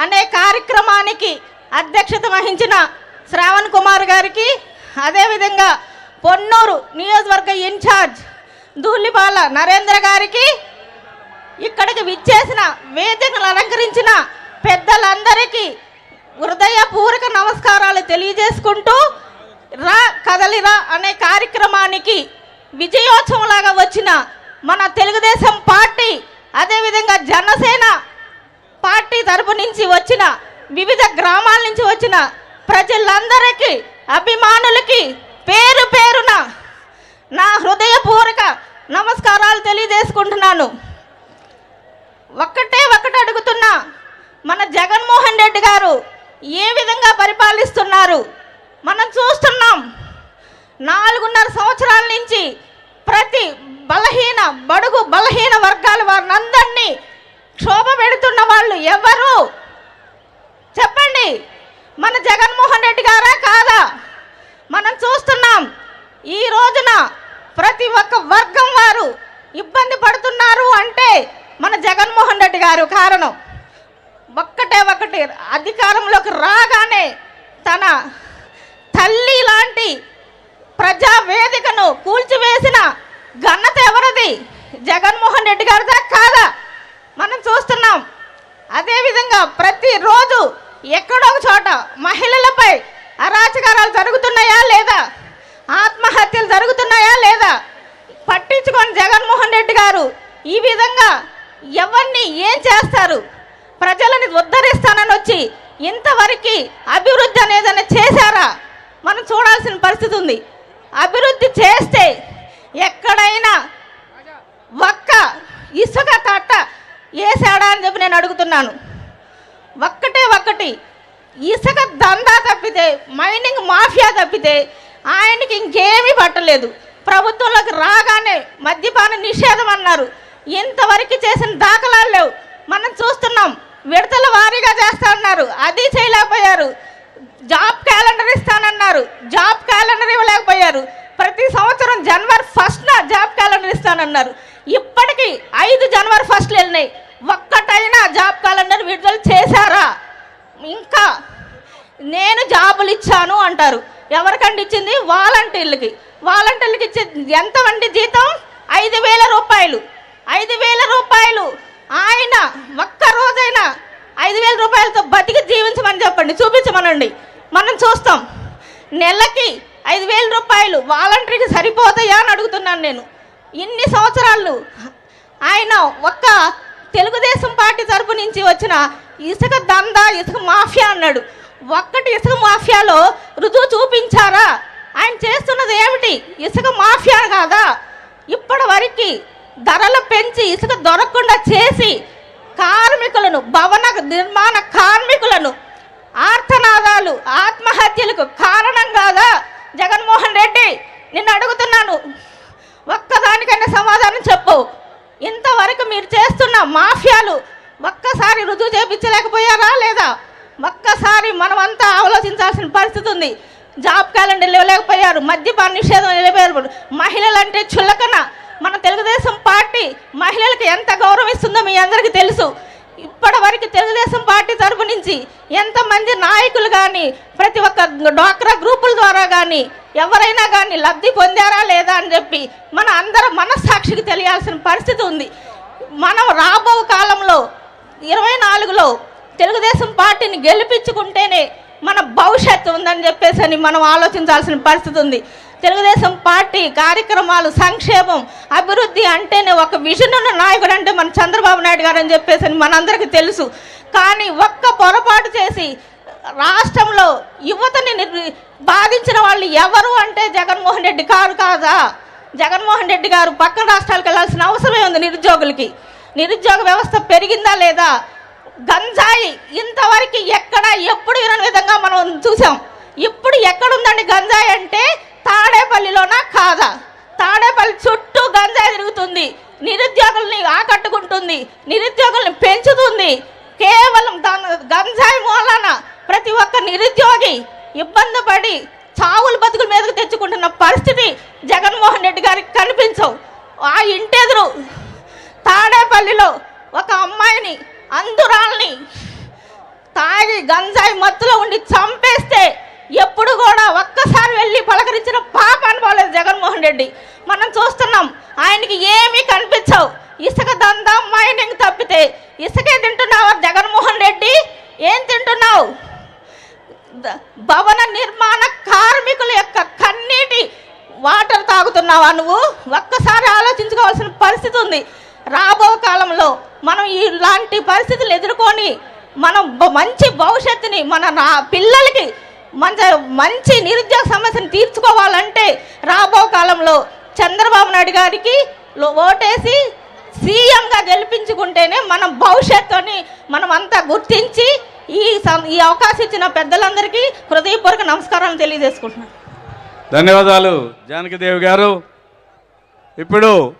అనే కార్యక్రమానికి అధ్యక్షత వహించిన శ్రావణ్ కుమార్ గారికి అదేవిధంగా పొన్నూరు నియోజకవర్గ ఇన్ఛార్జ్ ధూళిపాల నరేంద్ర గారికి ఇక్కడికి విచ్చేసిన వేదికను అలంకరించిన పెద్దలందరికీ హృదయపూర్వక నమస్కారాలు తెలియజేసుకుంటూ రా కదలిరా అనే కార్యక్రమానికి విజయోత్సవంలాగా వచ్చిన మన తెలుగుదేశం పార్టీ అదేవిధంగా జనసేన పార్టీ తరపు నుంచి వచ్చిన వివిధ గ్రామాల నుంచి వచ్చిన ప్రజలందరికీ అభిమానులకి పేరు పేరున నా హృదయపూర్వక నమస్కారాలు తెలియజేసుకుంటున్నాను. ఒక్కటే ఒక్కటి అడుగుతున్నా మన జగన్మోహన్ రెడ్డి గారు ఏ విధంగా పరిపాలిస్తున్నారు? మనం చూస్తున్నాం నాలుగున్నర సంవత్సరాల నుంచి ప్రతి బలహీన బడుగు బలహీన వర్గాల వారిని అందరినీ క్షోభ పెడుతున్న వాళ్ళు ఎవరు? చెప్పండి. మన జగన్మోహన్ రెడ్డి గారా కాదా? మనం చూస్తున్నాం ఈ రోజున ప్రతి ఒక్క వర్గం వారు ఇబ్బంది పడుతున్నారు అంటే మన జగన్మోహన్ రెడ్డి గారు కారణం. ఒక్కటే ఒకటి అధికారంలోకి రాగానే తన తల్లి లాంటి ప్రజా వేదికను కూల్చివేసిన ఘనత ఎవరిది? జగన్మోహన్ రెడ్డి గారిదా కాదా? మనం చూస్తున్నాం. అదేవిధంగా ప్రతిరోజు ఎక్కడో ఒక చోట మహిళలపై అరాచకారాలు జరుగుతున్నాయా లేదా? ఆత్మహత్యలు జరుగుతున్నాయా లేదా? పట్టించుకొని జగన్మోహన్ రెడ్డి గారు ఈ విధంగా ఎవరిని ఏం చేస్తారు? ప్రజలని ఉద్ధరిస్తానని వచ్చి ఇంతవరకు అభివృద్ధి అనేదని చేశారా? మనం చూడాల్సిన పరిస్థితి ఉంది. అభివృద్ధి చేస్తే ఎక్కడైనా ఒక్క ఇసుక తట్ట వేసాడా అని చెప్పి నేను అడుగుతున్నాను. ఒక్కటే ఒక్కటి ఇసుక దందా తప్పితే మైనింగ్ మాఫియా తప్పితే ఆయనకి ఇంకేమీ పట్టలేదు. ప్రభుత్వంలోకి రాగానే మద్యపాన నిషేధం అన్నారు. ఇంతవరకు చేసిన దాఖలాలు లేవు. మనం చూస్తున్నాం విడతల వారీగా చేస్తా ఉన్నారు అది చేయలేకపోయారు. జాబ్ క్యాలెండర్ ఇస్తానన్నారు. జాబ్ క్యాలెండర్ ఇవ్వలేకపోయారు. ప్రతి సంవత్సరం జనవరి ఫస్ట్న జాబ్ క్యాలెండర్ ఇస్తానన్నారు. ఇప్పటికీ ఐదు జనవరి ఫస్ట్లు వెళ్ళినాయి. ఒక్కటైనా జాబ్ క్యాలెండర్ విడుదల చేశారా? ఇంకా నేను జాబులు ఇచ్చాను అంటారు. ఎవరికండి ఇచ్చింది? వాలంటీర్లకి. వాలంటీర్లకి ఇచ్చే ఎంత వండి జీతం? ఐదు వేల రూపాయలు. ఐదు వేల రూపాయలు. ఆయన ఒక్క రోజైనా ఐదు వేల రూపాయలతో బతికి జీవించమని చెప్పండి. చూపించమనండి. మనం చూస్తాం. నెలకి ఐదు వేల రూపాయలు వాలంటీర్కి సరిపోతాయా అని అడుగుతున్నాను నేను. ఇన్ని సంవత్సరాలు ఆయన ఒక్క తెలుగుదేశం పార్టీ తరపు నుంచి వచ్చిన ఇసుక దందా ఇసుక మాఫియా అన్నాడు. ఒక్కటి ఇసుక మాఫియాలో రుజువు చూపించారా? ఆయన చేస్తున్నది ఏమిటి? ఇసుక మాఫియా కాదా? ఇప్పటి వరకు ధరలు పెంచి ఇసుక దొరకకుండా చేసి కార్మికులను భవన నిర్మాణ కార్మికులను ఆర్తనాదాలు ఆత్మహత్యలకు కారణంగా కాదా జగన్మోహన్ రెడ్డి నిన్ను అడుగుతున్నాను ఒక్కదానికైనా సమాధానం చెప్పు ఇంతవరకు మీరు చేస్తున్న విషయాలు ఒక్కసారి రుజువు చేపించలేకపోయారా లేదా? ఒక్కసారి మనమంతా ఆలోచించాల్సిన పరిస్థితి ఉంది. జాబ్ క్యాలెండర్ ఇవ్వలేకపోయారు మద్యపాన నిషేధం నిలబెరు మహిళలంటే చులకన. మన తెలుగుదేశం పార్టీ మహిళలకు ఎంత గౌరవం ఇస్తుందో మీ అందరికీ తెలుసు. ఇప్పటి వరకు తెలుగుదేశం పార్టీ తరపు నుంచి ఎంతమంది నాయకులు కానీ ప్రతి ఒక్క డ్వాక్రా గ్రూపుల ద్వారా కానీ ఎవరైనా కానీ లబ్ధి పొందారా లేదా అని చెప్పి మన అందరం మనస్సాక్షికి తెలియాల్సిన పరిస్థితి ఉంది. మనం రాబో కాలంలో ఇరవై నాలుగులో తెలుగుదేశం పార్టీని గెలిపించుకుంటేనే మన భవిష్యత్తు ఉందని చెప్పేసి అని మనం ఆలోచించాల్సిన పరిస్థితి ఉంది. తెలుగుదేశం పార్టీ కార్యక్రమాలు సంక్షేమం అభివృద్ధి అంటేనే ఒక విజన్ ఉన్న నాయకుడు అంటే మన చంద్రబాబు నాయుడు గారు అని చెప్పేసి అని మనందరికీ తెలుసు. కానీ ఒక్క పొరపాటు చేసి రాష్ట్రంలో యువతని బాధించిన వాళ్ళు ఎవరు అంటే జగన్మోహన్ రెడ్డి కారు కాదా? జగన్మోహన్ రెడ్డి గారు పక్కన రాష్ట్రాలకు వెళ్ళాల్సిన అవసరమే ఉంది నిరుద్యోగులకి. నిరుద్యోగ వ్యవస్థ పెరిగిందా లేదా? గంజాయి ఇంతవరకు ఎక్కడ ఎప్పుడు ఇరని విధంగా మనం చూసాం. ఇప్పుడు ఎక్కడుందండి గంజాయి అంటే? తాడేపల్లిలోనా కాదా? తాడేపల్లి చుట్టూ గంజాయి తిరుగుతుంది. నిరుద్యోగుల్ని ఆకట్టుకుంటుంది. నిరుద్యోగుల్ని పెంచుతుంది. కేవలం గంజాయి మూలాన ప్రతి ఒక్క నిరుద్యోగి ఇబ్బంది పడి చావులు బతుకుల మీదకు తెచ్చుకుంటున్న పరిస్థితి జగన్మోహన్ రెడ్డి గారికి కనిపించవు. ఆ ఇంటెదురు తాడేపల్లిలో ఒక అమ్మాయిని అందురాల్ని గంజాయి మత్తులో ఉండి చంపేస్తే ఎప్పుడు కూడా ఒక్కసారి వెళ్ళి పలకరించిన పాప అనుకోలేదు జగన్మోహన్ రెడ్డి. మనం చూస్తున్నాం ఆయనకి ఏమీ కనిపించవు. ఇసుక దందా మైనింగ్ తప్పితే ఇసుకే తింటున్నావా జగన్మోహన్ రెడ్డి? ఏం తింటున్నావు? భవన నిర్మాణ కార్మికుల యొక్క కన్నీటి వాటర్ తాగుతున్నావా నువ్వు? ఒక్కసారి ఆలోచించుకోవాల్సిన పరిస్థితి ఉంది. రాబో కాలంలో మనం ఇలాంటి పరిస్థితులు ఎదుర్కొని మనం మంచి భవిష్యత్తుని మన నా పిల్లలకి మంచి మంచి నిరుద్యోగ సమస్యను తీర్చుకోవాలంటే రాబో కాలంలో చంద్రబాబు నాయుడు గారికి ఓటేసి సీఎంగా గెలిపించుకుంటేనే మనం భవిష్యత్తుని మనం అంతా గుర్తించి ఈ సం- ఈ అవకాశం ఇచ్చిన పెద్దలందరికీ హృదయపూర్వక నమస్కారాలు తెలియజేసుకుంటున్నాను. ధన్యవాదాలు జానకిదేవి గారు. ఇప్పుడు